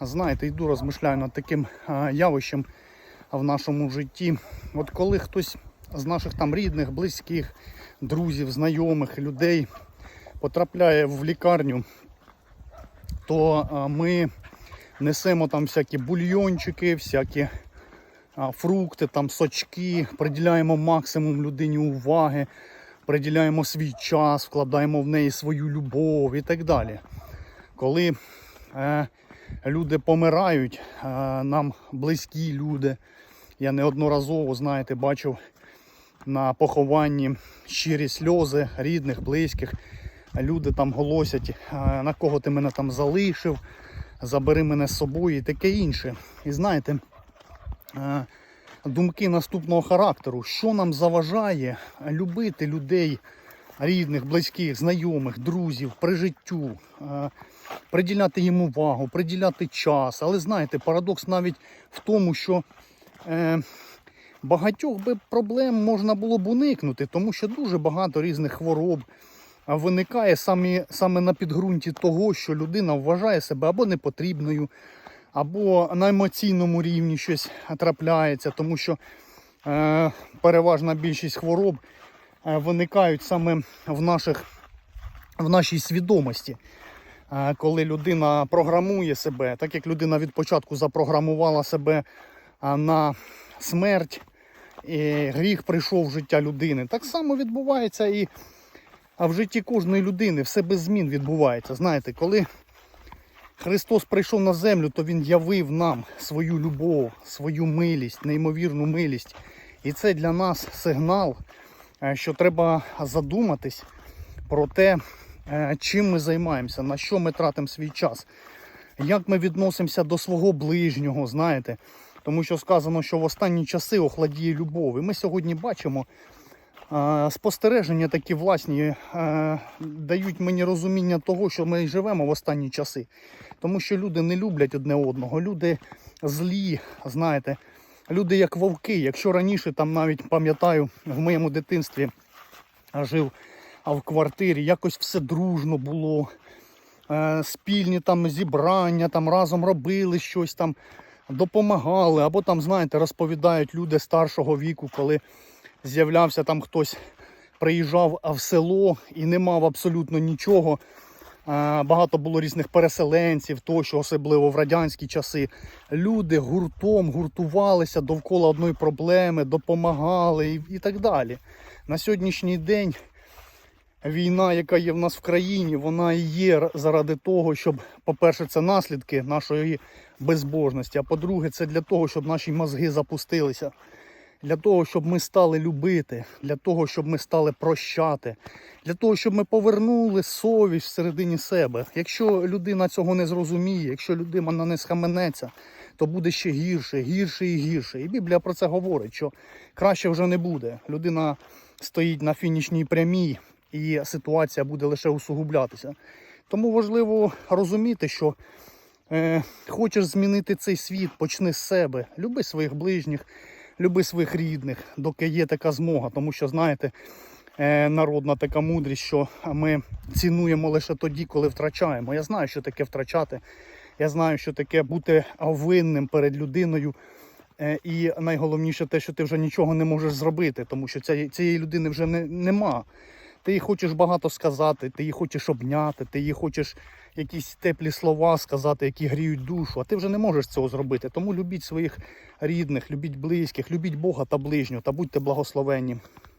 знаєте, йду розмишляю над таким явищем в нашому житті. От коли хтось з наших там рідних, близьких, друзів, знайомих, людей потрапляє в лікарню, то ми несемо там всякі бульйончики, всякі фрукти, там сочки, приділяємо максимум людині уваги, приділяємо свій час, вкладаємо в неї свою любов і так далі. Коли е, люди помирають, нам близькі люди, я неодноразово, знаєте, бачив на похованні щирі сльози рідних, близьких. Люди там голосять, на кого ти мене там залишив, забери мене з собою і таке інше. І знаєте, думки наступного характеру, що нам заважає любити людей, рідних, близьких, знайомих, друзів при життю, е, приділяти їм увагу, приділяти час. Але знаєте, парадокс навіть в тому, що е, багатьох би проблем можна було б уникнути, тому що дуже багато різних хвороб виникає саме, саме на підґрунті того, що людина вважає себе або непотрібною, або на емоційному рівні щось трапляється, тому що е, переважна більшість хвороб виникають саме в, наших, в нашій свідомості. Е, Коли людина програмує себе, так як людина від початку запрограмувала себе на смерть, і гріх прийшов в життя людини. Так само відбувається і в житті кожної людини все без змін відбувається. Знаєте, коли Христос прийшов на землю, то Він явив нам свою любов, свою милість, неймовірну милість. І це для нас сигнал, е, що треба задуматись про те, е, чим ми займаємося, на що ми тратимо свій час, як ми відносимося до свого ближнього, знаєте. Тому що сказано, що в останні часи охладіє любов. І ми сьогодні бачимо е, спостереження такі власні е, дають мені розуміння того, що ми живемо в останні часи. Тому що люди не люблять одне одного, люди злі, знаєте, люди як вовки. Якщо раніше там навіть пам'ятаю в моєму дитинстві жив в квартирі, якось все дружно було. Е, спільні там зібрання, там разом робили щось там, допомагали, або там, знаєте, розповідають люди старшого віку, коли з'являвся там хтось, приїжджав в село і не мав абсолютно нічого. Е, Багато було різних переселенців, тощо, особливо в радянські часи. Люди гуртом гуртувалися довкола одної проблеми, допомагали і, і так далі. На сьогоднішній день війна, яка є в нас в країні, вона і є заради того, щоб, по-перше, це наслідки нашої безбожності, а по-друге, це для того, щоб наші мозги запустилися. Для того, щоб ми стали любити, для того, щоб ми стали прощати, для того, щоб ми повернули совість всередині себе. Якщо людина цього не зрозуміє, якщо людина не схаменеться, то буде ще гірше, гірше і гірше. І Біблія про це говорить, що краще вже не буде. Людина стоїть на фінішній прямій, і ситуація буде лише усугублятися. Тому важливо розуміти, що е, хочеш змінити цей світ, почни з себе. Люби своїх ближніх, люби своїх рідних, доки є така змога. Тому що, знаєте, е, народна така мудрість, що ми цінуємо лише тоді, коли втрачаємо. Я знаю, що таке втрачати. Я знаю, що таке бути винним перед людиною. Е, І найголовніше те, що ти вже нічого не можеш зробити, тому що цієї, цієї людини вже не, нема. Ти їй хочеш багато сказати, ти її хочеш обняти, ти їй хочеш якісь теплі слова сказати, які гріють душу, а ти вже не можеш цього зробити. Тому любіть своїх рідних, любіть близьких, любіть Бога та ближнього та будьте благословенні.